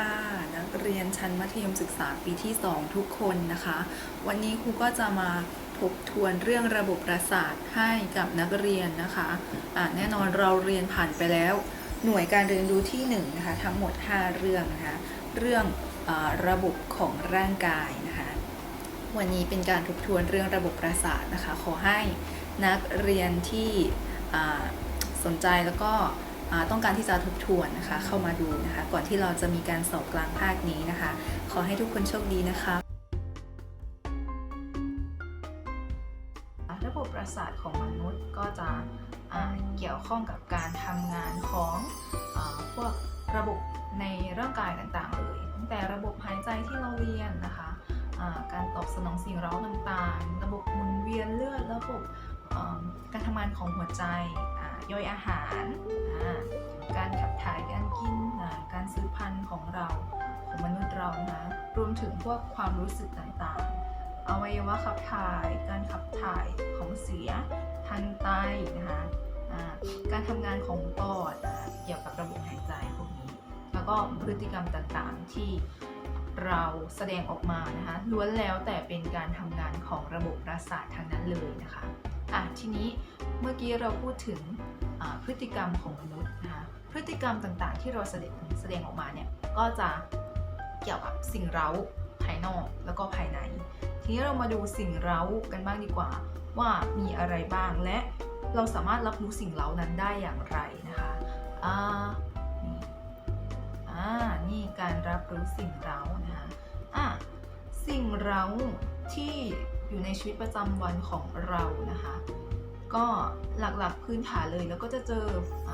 ค่ะนักเรียนชั้นมัธยมศึกษาปีที่ 2 ทุกคนนะคะ วันนี้ครูก็จะมาทบทวนเรื่องระบบประสาทให้กับนักเรียนนะคะะแน่นอนเราเรียนผ่านไปแล้ว หน่วยการเรียนรู้ที่1นะคะทั้งหมด 5 เรื่องนะคะเรื่องอระบบของร่างกายนะคะ วันนี้เป็นการทบทวนเรื่องระบบประสาทนะคะ ขอให้นักเรียนที่สนใจแล้วก็ ต้องการที่จะทบทวนนะคะ เข้ามาดูนะคะ ก่อนที่เราจะมีการสอบกลางภาคนี้นะคะ ขอให้ทุกคนโชคดีนะคะ ระบบประสาทของมนุษย์ก็จะเกี่ยวข้องกับการทำงานของอพวกระบบในร่างกายต่างๆเลยตั้งแต่ระบบหายใจที่เราเรียนนะคะการตอบสนองสิ่งเร้าต่างๆ ระบบหมุนเวียนเลือด ระบบการทำงานของหัวใจ ย่อยอาหาร การขับถ่ายการกิน การสืบพันธุ์ของเราของมนุษย์เรานะคะรวมถึงพวกความรู้สึกต่างๆ อวัยวะขับถ่าย การขับถ่ายของเสียทางไตนะคะการทำงานของปอดเกี่ยวกับระบบหายใจพวกนี้ แล้วก็พฤติกรรมต่างๆที่เราแสดงออกมานะคะล้วนแล้วแต่เป็นการทำงานของระบบประสาททางนั้นเลยนะคะอะทีนี้เมื่อกี้เราพูดถึง พฤติกรรมของมนุษย์นะคะพฤติกรรมต่างๆ ที่เราแสดงแสดงออกมาเนี่ยก็จะเกี่ยวกับสิ่งเร้าภายนอกแล้วก็ภายใน ทีนี้เรามาดูสิ่งเร้ากันบ้างดีกว่า ว่ามีอะไรบ้างและเราสามารถรับรู้สิ่งเร้านั้นได้อย่างไรนะคะอ่านี่อ่านี่การรับรู้สิ่งเร้านะคะอะสิ่งเร้าที่อยู่ในชีวิตประจำวันของเรานะคะ ก็หลักๆพื้นฐานเลยแล้วก็จะเจออ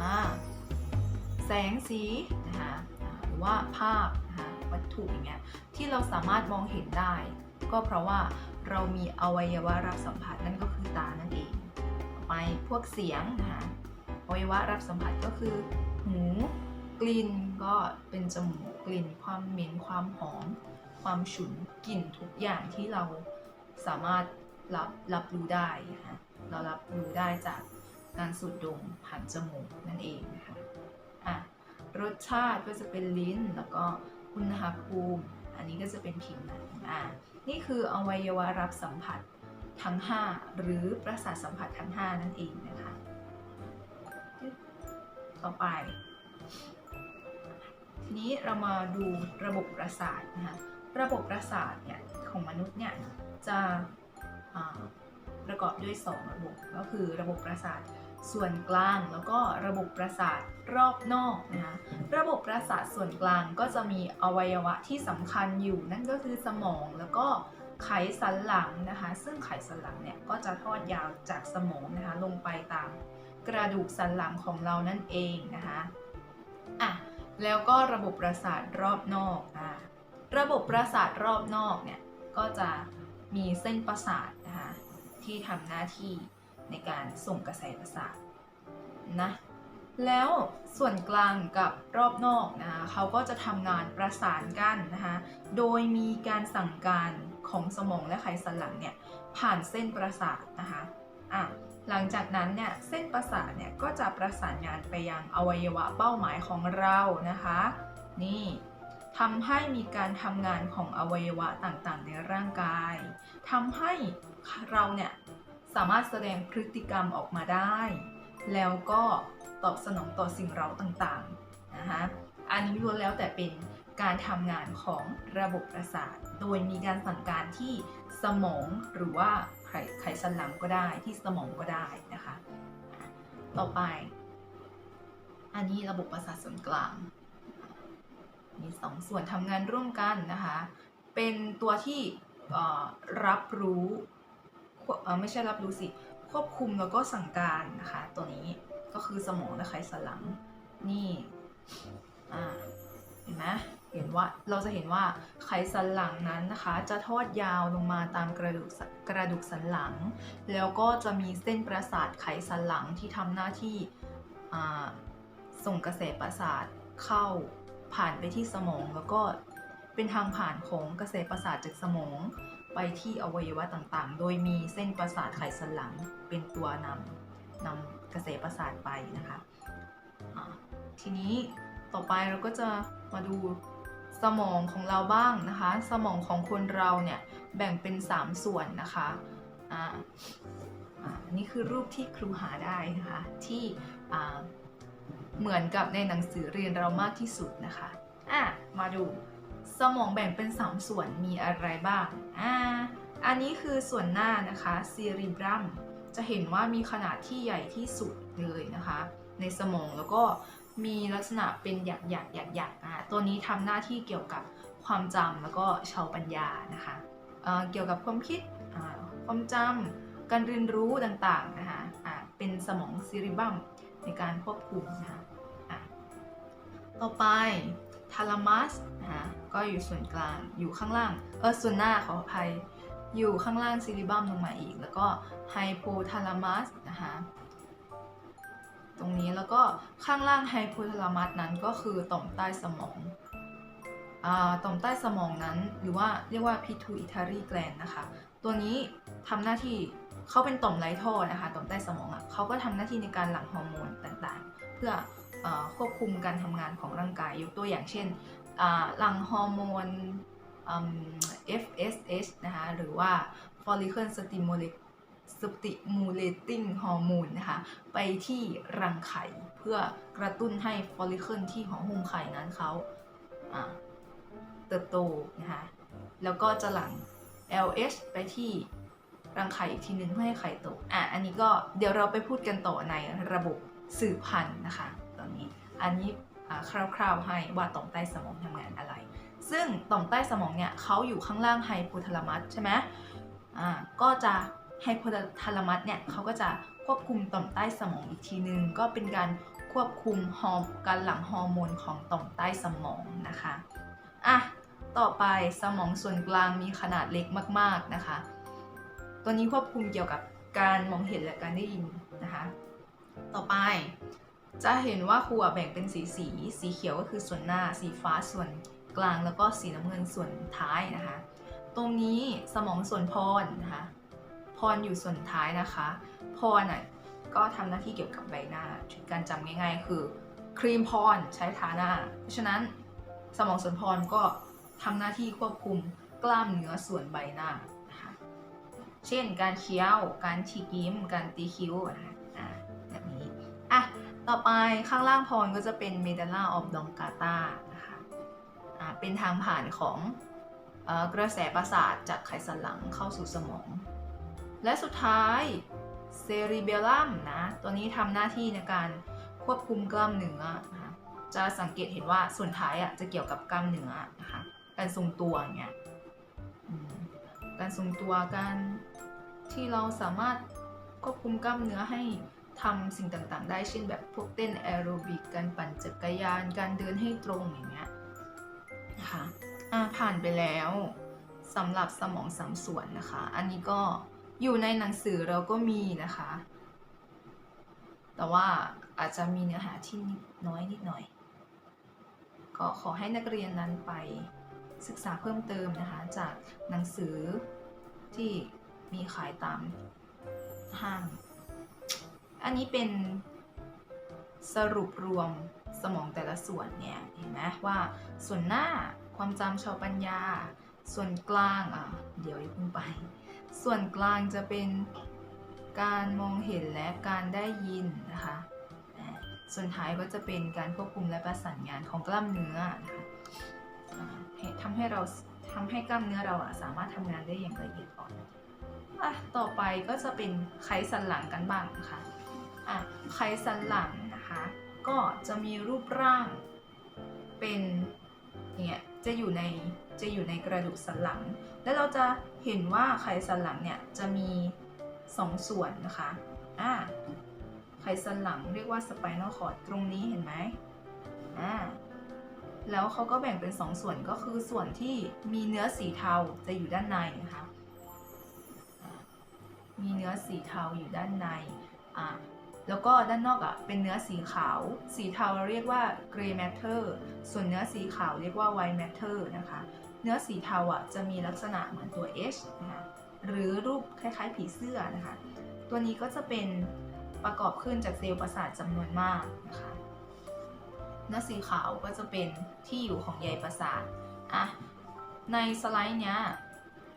แสงสีนะคะหรือว่าภาพนะคะวัตถุอย่างเงี้ยที่เราสามารถมองเห็นได้ ก็เพราะว่าเรามีอวัยวะรับสัมผัสนั่นก็คือตานั่นเองต่อไปพวกเสียงนะคะอวัยวะรับสัมผัสก็คือหูกลิ่นก็เป็นจมูกกลิ่น ความเหม็นความหอม ความฉุนกลิ่นทุกอย่างที่เราสามารถรับรับรู้ได้นะคะ เรารับรู้ได้จากการสูดดมผ่านจมูกนั่นเองนะคะอะรสชาติก็จะเป็นลิ้นแล้วก็อุณหภูมิ อันนี้ก็จะเป็นผิวหนังอ่านี่คืออวัยวะรับสัมผัสทั้ง 5 หรือประสาทสัมผัสทั้ง 5 นั่นเองนะคะต่อไป ทีนี้เรามาดูระบบประสาทนะคะระบบประสาทเนี่ยของมนุษย์เนี่ยจะอ่า ประกอบด้วย 2 ระบบ ก็คือระบบประสาทส่วนกลางแล้วก็ระบบประสาทรอบนอกนะคะระบบประสาทส่วนกลางก็จะมีอวัยวะที่สำคัญอยู่นั่นก็คือสมองแล้วก็ไขสันหลังนะคะ ซึ่งไขสันหลังเนี่ยก็จะทอดยาวจากสมองนะคะลงไปตามกระดูกสันหลังของเรานั่นเองนะคะอะแล้วก็ระบบประสาทรอบนอกอะระบบประสาทรอบนอกเนี่ยก็จะมีเส้นประสาทนะคะ ที่ทำหน้าที่ในการส่งกระแสประสาทนะแล้วส่วนกลางกับรอบนอกนะคะเขาก็จะทำงานประสานกันนะคะ โดยมีการสั่งการของสมองและไขสันหลังเนี่ยผ่านเส้นประสาทนะคะอะหลังจากนั้นเนี่ยเส้นประสาทเนี่ยก็จะประสานงานไปยังอวัยวะเป้าหมายของเรานะคะ นี่ ทำให้มีการทำงานของอวัยวะต่างๆ ในร่างกายทำให้เราเนี่ยสามารถแสดงพฤติกรรมออกมาได้ แล้วก็ตอบสนองต่อสิ่งเร้าต่างๆนะคะอันนี้ล้วนแล้วแต่เป็นการทำงานของระบบประสาท โดยมีการสั่งการที่สมองหรือว่าไขไขสันหลังก็ได้ที่สมองก็ได้นะคะอะต่อไป อันนี้ระบบประสาทส่วนกลาง มีสองส่วนทำงานร่วมกันนะคะ เป็นตัวที่รับรู้ไม่ใช่รับรู้สิ ควบคุมแล้วก็สั่งการนะคะ ตัวนี้ก็คือสมองและไขสันหลังนี่เห็นไหมเห็นว่าเราจะเห็นว่าไขสันหลังนั้นนะคะ จะทอดยาวลงมาตามกระดูกกระดูกสันหลัง แล้วก็จะมีเส้นประสาทไขสันหลังที่ทำหน้าที่ส่งกระแสประสาทเข้า ผ่านไปที่สมองแล้วก็เป็นทางผ่านของกระแสประสาทจากสมอง ไปที่อวัยวะต่างๆ โดยมีเส้นประสาทไขสันหลังเป็นตัวนำนำกระแสประสาทไปนะคะทีนี้ต่อไปเราก็จะมาดูสมองของเราบ้างนะคะ สมองของคนเราเนี่ยแบ่งเป็น 3 ส่วนนะคะอ่านี่คือรูปที่ครูหาได้นะคะที่อ่า เหมือนกับในหนังสือเรียนเรามากที่สุดนะคะอะมาดู สมองแบ่งเป็น 3 ส่วนมีอะไรบ้างอ่าอันนี้คือส่วนหน้านะคะซีริบรัมจะเห็นว่ามีขนาดที่ใหญ่ที่สุดเลยนะคะ ในสมองแล้วก็มีลักษณะเป็นหยักหยักหยักหยักอะตัวนี้ทำหน้าที่เกี่ยวกับความจำแล้วก็ชาวปัญญานะคะเอ่อเกี่ยวกับความคิดอ่าความจำการเรียนรู้ต่างๆนะคะอะเป็นสมองซีริบัม ในการควบคุมนะคะต่อไปทาลามัสนะคะก็อยู่ส่วนกลางอยู่ข้างล่างเออส่วนหน้าขออภัยอยู่ข้างล่างซีริบัมลงมาอีก แล้วก็ไฮโพทาลามัสนะคะตรงนี้แล้วก็ข้างล่างไฮโพทาลามัสนั้นก็คือต่อมใต้สมองอต่อมใต้สมองนั้นหรือว่าเรียกว่า pituitary gland นะคะ ตัวนี้ทำหน้าที่ เขาเป็นต่อมไรท่อนะคะต่อมใต้สมองอะเขาก็ทำหน้าที่ในการหลั่งฮอร์โมนต่างๆ เพื่ออควบคุมการทำงานของร่างกายยกตัวอย่างเช่นหลั่งฮอร์โมน FSH นะคะหรือว่า follicle stimulating hormone นะคะไปที่รังไข่เพื่อกระตุ้นให้ฟอลลิเคิลที่ของหุ้มไข่นั้นเขาเติบโตนะคะแล้วก็จะหลั่ง LH ไปที่ รังไข่อีกทีนึงเพื่อให้ไข่โตอะอันนี้ก็เดี๋ยวเราไปพูดกันต่อในระบบสืบพันธุ์นะคะ ตอนนี้อันนี้คร่าวๆให้ว่าต่อมใต้สมองทำงานอะไร ซึ่งต่อมใต้สมองเนี่ยเขาอยู่ข้างล่างไฮโพทาลามัสใช่ไหมอ่าก็จะไฮโพทาลามัสเนี่ยเขาก็จะควบคุมต่อมใต้สมองอีกทีนึง ก็เป็นการควบคุมฮอร์การหลั่งฮอร์โมนของต่อมใต้สมองนะคะอะต่อไปสมองส่วนกลางมีขนาดเล็กมากๆนะคะ ตัวนี้ควบคุมเกี่ยวกับการมองเห็นและการได้ยินนะคะ ต่อไปจะเห็นว่าครูแบ่งเป็นสีสี สีเขียวก็คือส่วนหน้า สีฟ้าส่วนกลาง แล้วก็สีน้ำเงินส่วนท้ายนะคะ ตรงนี้สมองส่วนพรนะคะ พรอยู่ส่วนท้ายนะคะ พรน่ะก็ทำหน้าที่เกี่ยวกับใบหน้าการจำง่าย ๆ คือครีมพรใช้ทาหน้า เพราะฉะนั้นสมองส่วนพรก็ทำหน้าที่ควบคุมกล้ามเนื้อส่วนใบหน้า เช่น การเคี้ยว การฉีกยิ้ม การตีคิ้วนะคะแบบนี้อะต่อไปข้างล่างพรก็จะเป็นเมดัลล่าออฟดองกาตานะคะอ่าเป็นทางผ่านของอกระแสประสาทจากไขสันหลังเข้าสู่สมอง และสุดท้ายเซริเบลลัมนะ ตัวนี้ทำหน้าที่ในการควบคุมกล้ามเนื้อนะคะจะสังเกตเห็นว่าส่วนท้ายอะจะเกี่ยวกับกล้ามเนื้อนะคะการทรงตัวเงี้ยการทรงตัวการ ที่เราสามารถควบคุมกล้ามเนื้อให้ทำสิ่งต่างๆ ได้เช่นแบบพวกเต้นแอโรบิกการปั่นจักรยาน การเดินให้ตรงอย่างเงี้ยนะคะอะผ่านไปแล้วสำหรับสมองสามส่วนนะคะ อันนี้ก็อยู่ในหนังสือเราก็มีนะคะ แต่ว่าอาจจะมีเนื้อหาที่น้อยนิดหน่อย ก็ขอให้นักเรียนนั้นไปศึกษาเพิ่มเติมนะคะ จากหนังสือที่ มีขายตามห้าง อันนี้เป็นสรุปรวมสมองแต่ละส่วนเนี่ยเห็นไหมว่าส่วนหน้าความจำชาวปัญญา ส่วนกลางอะเดี๋ยวอย่าเพิ่งไป ส่วนกลางจะเป็นการมองเห็นและการได้ยินนะคะส่วนท้ายก็จะเป็นการควบคุมและประสานงานของกล้ามเนื้อนะคะอ่าให้ทำให้เราทำให้กล้ามเนื้อเราสามารถทำงานได้อย่างละเอียดอ่อน อะต่อไปก็จะเป็นไขสันหลังกันบ้างนะคะอะไขสันหลังนะคะก็จะมีรูปร่างเป็นเนี่ยจะอยู่ในจะอยู่ในกระดูกสันหลัง แล้วเราจะเห็นว่าไขสันหลังเนี่ยจะมี 2 ส่วนนะคะอ่าไขสันหลังเรียกว่า spinal cord ตรงนี้เห็นไหมอ่าแล้วเขาก็แบ่งเป็น2ส่วนก็คือส่วนที่มีเนื้อสีเทาจะอยู่ด้านในนะคะ มีเนื้อสีเทาอยู่ด้านในอ่าแล้วก็ด้านนอกอะเป็นเนื้อสีขาว สีเทาเราเรียกว่า gray matter ส่วนเนื้อสีขาวเรียกว่า white matter นะคะ เนื้อสีเทาอะจะมีลักษณะเหมือนตัว H นะคะหรือรูปคล้ายๆผีเสื้อนะคะ ตัวนี้ก็จะเป็นประกอบขึ้นจากเซลล์ประสาทจำนวนมากนะคะ เนื้อสีขาวก็จะเป็นที่อยู่ของใยประสาทอะในสไลด์เนี้ย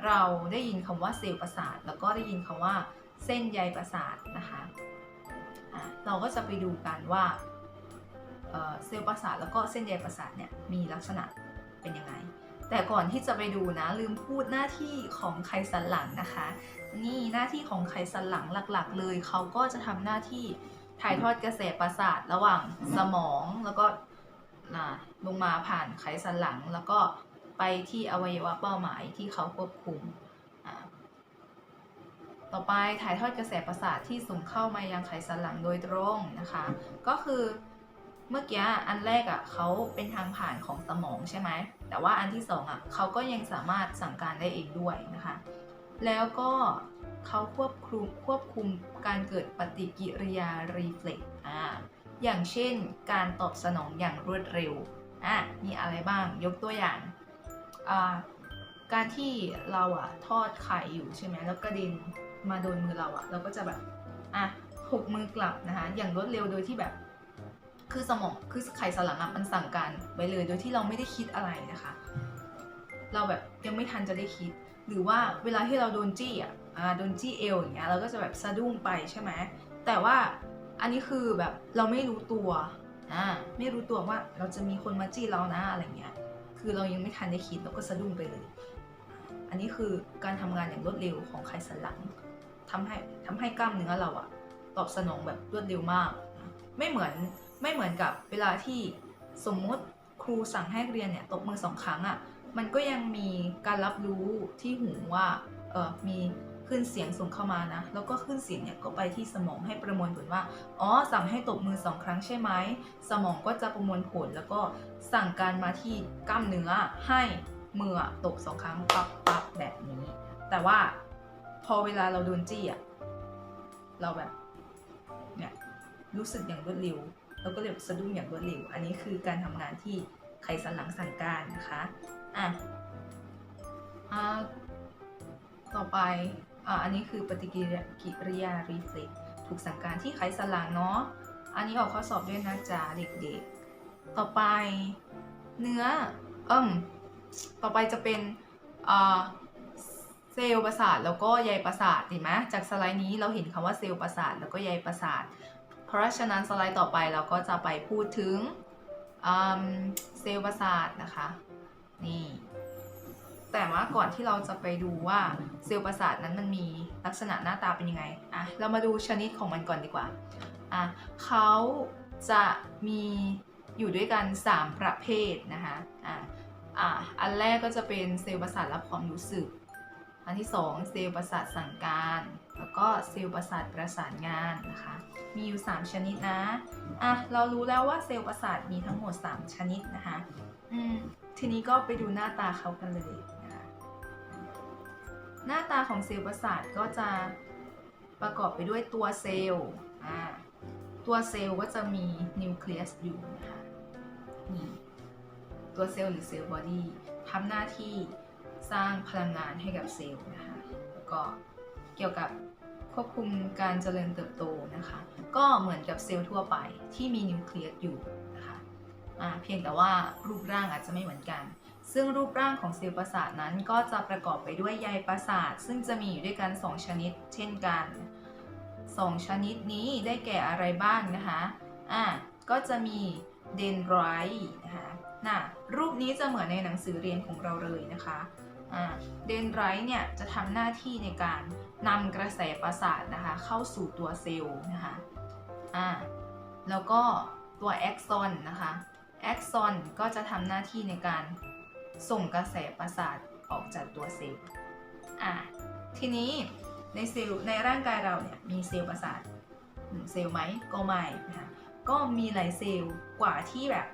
เราได้ยินคำว่าเซลล์ประสาท แล้วก็ได้ยินคำว่าเส้นใยประสาทนะคะะเราก็จะไปดูกันว่าเซลล์ประสาทแล้วก็เส้นใยประสาทเนี่ยมีลักษณะเป็นยังไง แต่ก่อนที่จะไปดูนะลืมพูดหน้าที่ของไขสันหลังนะคะ นี่หน้าที่ของไขสันหลังหลัก ๆ เลยเขาก็จะทำหน้าที่ถ่ายทอดกระแสประสาทระหว่างสมองแล้วก็ลงมาผ่านไขสันหลังแล้วก็ ไปที่อวัยวะเป้าหมายที่เขาควบคุม ต่อไปถ่ายทอดกระแสประสาทที่ส่งเข้ามายังไขสันหลังโดยตรงนะคะ ก็คือเมื่อกี้อันแรกอะเขาเป็นทางผ่านของสมองใช่ไหม แต่ว่าอันที่สองอะเขาก็ยังสามารถสั่งการได้เองด้วยนะคะ แล้วก็เขาควบคุมควบคุมการเกิดปฏิกิริยา reflex อ่าอย่างเช่นการตอบสนองอย่างรวดเร็วอะมีอะไรบ้างยกตัวอย่าง การที่เราอะทอดไข่อยู่ใช่ไหมแล้วกระเด็นมาโดนมือเราอะเราก็จะแบบอะหกมือกลับนะคะอย่างรวดเร็วโดยที่แบบ คือสมองคือไข่สลังอะมันสั่งการไปเลยโดยที่เราไม่ได้คิดอะไรนะคะ เราแบบยังไม่ทันจะได้คิด หรือว่าเวลาที่เราโดนจี้อะอ่าโดนจี้เอวอย่างเงี้ยเราก็จะแบบสะดุ้งไปใช่ไหมแต่ว่าอันนี้คือแบบเราไม่รู้ตัวอ่าไม่รู้ตัวว่าเราจะมีคนมาจี้เรานะอะไรเงี้ย คือเรายังไม่ทันได้คิดเราก็สะดุ้งไปเลย อันนี้คือการทำงานอย่างรวดเร็วของไขสันหลังทำให้ทำให้กล้ามเนื้อเราอะตอบสนองแบบรวดเร็วมาก ไม่เหมือนไม่เหมือนกับเวลาที่สมมุติครูสั่งให้เรียนเนี่ยตบมือสองครั้งอะมันก็ยังมีการรับรู้ที่หูว่าเออมี ขึ้นเสียงส่งเข้ามานะ แล้วก็ขึ้นเสียงเนี่ยก็ไปที่สมองให้ประมวลผลว่า อ๋อ สั่งให้ตบมือสองครั้งใช่ไหม สมองก็จะประมวลผลแล้วก็สั่งการมาที่กล้ามเนื้อให้มือตบสองครั้งปับปับแบบนี้ แต่ว่าพอเวลาเราโดนจี้อะเราแบบเนี่ยรู้สึกอย่างรวดเร็วแล้วก็เลยสะดุ้งอย่างรวดเร็ว อันนี้คือการทำงานที่ไขสันหลังสั่งการนะคะ อะ อ่า ต่อไป อันนี้คือปฏิกิริยาริยา reflex ถูกสั่งการที่ไขสันหลังเนาะ อันนี้ออกข้อสอบด้วยนะจ๊ะเด็กๆ ต่อไปเนื้อเอิ่มต่อไปจะเป็นเซลล์ประสาทแล้วก็ใยประสาทเห็นไหมจากสไลด์นี้เราเห็นคำว่าเซลล์ประสาทแล้วก็ใยประสาท เพราะฉะนั้นสไลด์ต่อไปเราก็จะไปพูดถึงเซลล์ประสาทนะคะ นี่ แต่ว่าก่อนที่เราจะไปดูว่าเซลล์ประสาทนั้นมันมีลักษณะหน้าตาเป็นยังไงอะเรามาดูชนิดของมันก่อนดีกว่าอะเขาจะมีอยู่ด้วยกัน 3 ประเภทนะคะอะอะอันแรกก็จะเป็นเซลล์ประสาทรับความรู้สึก อันที่ 2 เซลล์ประสาทสั่งการ แล้วก็เซลล์ประสาทประสานงานนะคะ มีอยู่ 3 ชนิดนะอะเรารู้แล้วว่าเซลล์ประสาทมีทั้งหมด 3 ชนิดนะคะอืมทีนี้ก็ไปดูหน้าตาเขากันเลย หน้าตาของเซลล์ประสาทก็จะประกอบไปด้วยตัวเซลล์ตัวเซลล์ก็จะมีนิวเคลียสอยู่นะคะนี่ตัวเซลล์หรือเซลล์บอดี้ทำหน้าที่สร้างพลังงานให้กับเซลล์นะคะแล้วก็เกี่ยวกับควบคุมการเจริญเติบโตนะคะ ก็เหมือนกับเซลล์ทั่วไปที่มีนิวเคลียสอยู่นะคะเพียงแต่ว่ารูปร่างอาจจะไม่เหมือนกัน ซึ่งรูปร่างของเซลล์ประสาทนั้นก็จะประกอบไปด้วยใยประสาท ซึ่งจะมีอยู่ด้วยกัน 2 ชนิด เช่นกัน 2 ชนิดนี้ได้แก่อะไรบ้างนะคะอ่าก็จะมีเดนไรต์นะคะน่ะรูปนี้จะเหมือนในหนังสือเรียนของเราเลยนะคะอ่าเดนไรต์เนี่ยจะทำหน้าที่ในการนำกระแสประสาทนะคะเข้าสู่ตัวเซลล์นะคะอ่าแล้วก็ตัวแอ็กซอนนะคะแอ็กซอนก็จะทำหน้าที่ในการ ส่งกระแสประสาทออกจากตัวเซลล์อะทีนี้ในเซลล์ในร่างกายเราเนี่ยมีเซลล์ประสาทหนึ่งเซลล์ไหมก็ไม่นะคะก็มีหลายเซลล์กว่าที่แบบ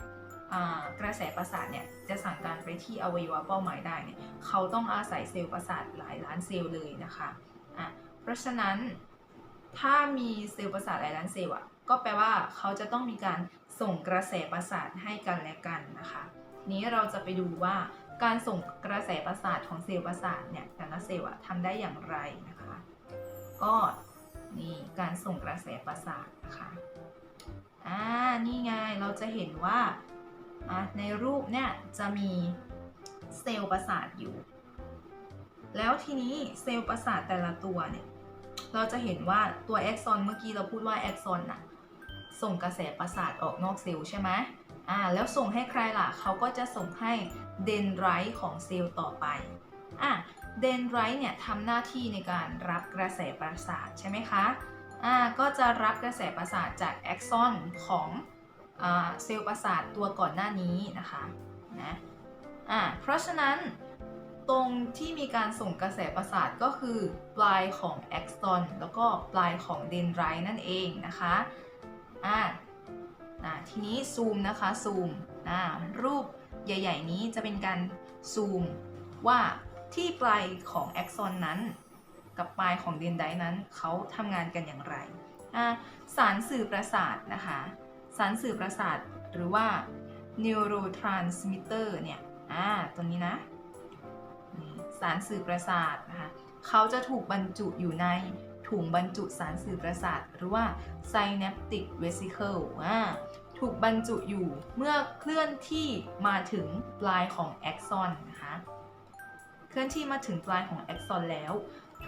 กระแสประสาทเนี่ยจะสั่งการไปที่อวัยวะเป้าหมายได้เนี่ยเขาต้องอาศัยเซลล์ประสาทหลายล้านเซลล์เลยนะคะอะเพราะฉะนั้นถ้ามีเซลล์ประสาทหลายล้านเซลล์อะก็แปลว่าเขาจะต้องมีการส่งกระแสประสาทให้กันและกันนะคะ นี้เราจะไปดูว่าการส่งกระแสประสาทของเซลล์ประสาทเนี่ยแต่ละเซลล์ทำได้อย่างไรนะคะ ก็นี่การส่งกระแสประสาทนะคะอ่านี่ไงเราจะเห็นว่าในรูปเนี่ยจะมีเซลล์ประสาทอยู่ แล้วทีนี้เซลล์ประสาทแต่ละตัวเนี่ยเราจะเห็นว่าตัวแอ็กซอนเมื่อกี้เราพูดว่าแอ็กซอนน่ะส่งกระแสประสาทออกนอกเซลล์ใช่ไหม อ่าแล้วส่งให้ใครล่ะเขาก็จะส่งให้เดนไรต์ของเซลล์ต่อไปอะเดนไรต์เนี่ยทำหน้าที่ในการรับกระแสประสาทใช่ไหมคะอ่าก็จะรับกระแสประสาทจากแอ็กซอนของอ่าเซลล์ประสาทตัวก่อนหน้านี้นะคะนะอ่าเพราะฉะนั้นตรงที่มีการส่งกระแสประสาทก็คือปลายของแอ็กซอนแล้วก็ปลายของเดนไรต์นั่นเองนะคะอ่า อ่าทีนี้ซูมนะคะซูมอ่ารูปใหญ่ ๆ นี้จะเป็นการซูมว่าที่ปลายของแอ็กซอนนั้น กับปลายของเดนไดนั้นเขาทำงานกันอย่างไร สารสื่อประสาทนะคะ สารสื่อประสาทหรือว่า neurotransmitter เนี่ยอ่าตัวนี้นะ สารสื่อประสาทนะคะเขาจะถูกบรรจุอยู่ใน ถุงบรรจุสารสื่อประสาท หรือว่า synaptic vesicle ถูกบรรจุอยู่เมื่อเคลื่อนที่มาถึงปลายของแอ็กซอนนะคะเคลื่อนที่มาถึงปลายของแอ็กซอนแล้ว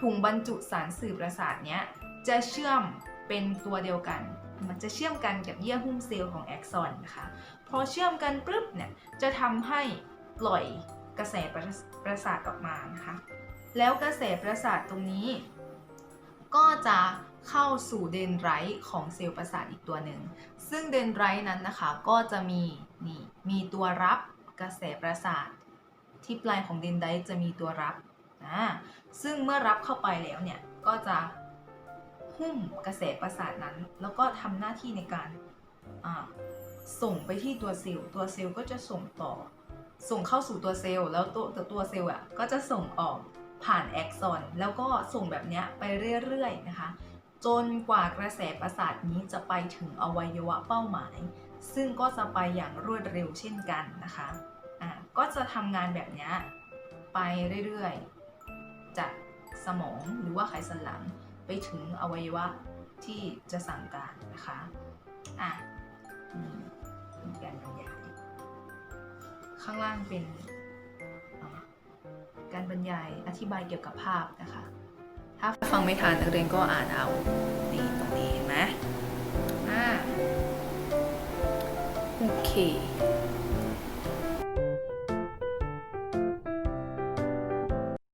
ถุงบรรจุสารสื่อประสาทเนี้ยจะเชื่อมเป็นตัวเดียวกัน มันจะเชื่อมกันกับเยื่อหุ้มเซลล์ของแอ็กซอนนะคะพอเชื่อมกันปุ๊บเนี่ยจะทำให้ปล่อยกระแสประประสาทออกมานะคะ แล้วกระแสประสาทตรงนี้ ก็จะเข้าสู่เดนไรต์ของเซลล์ประสาทอีกตัวหนึ่ง ซึ่งเดนไรต์นั้นนะคะก็จะมีนี่มีตัวรับกระแสประสาท ที่ปลายของเดนไรต์จะมีตัวรับนะซึ่งเมื่อรับเข้าไปแล้วเนี่ยก็จะหุ้มกระแสประสาทนั้น แล้วก็ทำหน้าที่ในการส่งไปที่ตัวเซลล์ตัวเซลล์ก็จะส่งต่อ ส่งเข้าสู่ตัวเซลล์แล้วตัวตัวตัวเซลล์อะก็จะส่งออก ผ่านแอ็กซอน แล้วก็ส่งแบบนี้ไปเรื่อยๆนะคะ จนกว่ากระแสประสาทนี้จะไปถึงอวัยวะเป้าหมาย ซึ่งก็จะไปอย่างรวดเร็วเช่นกันนะคะอะก็จะทำงานแบบนี้ไปเรื่อยๆ จากสมองหรือว่าไขสันหลังไปถึงอวัยวะที่จะสั่งการนะคะอะมีการบรรยาย ข้างล่างเป็น การบรรยายอธิบายเกี่ยวกับภาพนะคะ ถ้าฟังไม่ทันนักเรียนก็อ่านเอานี่ตรงนี้เห็นไหมอ่าโอเค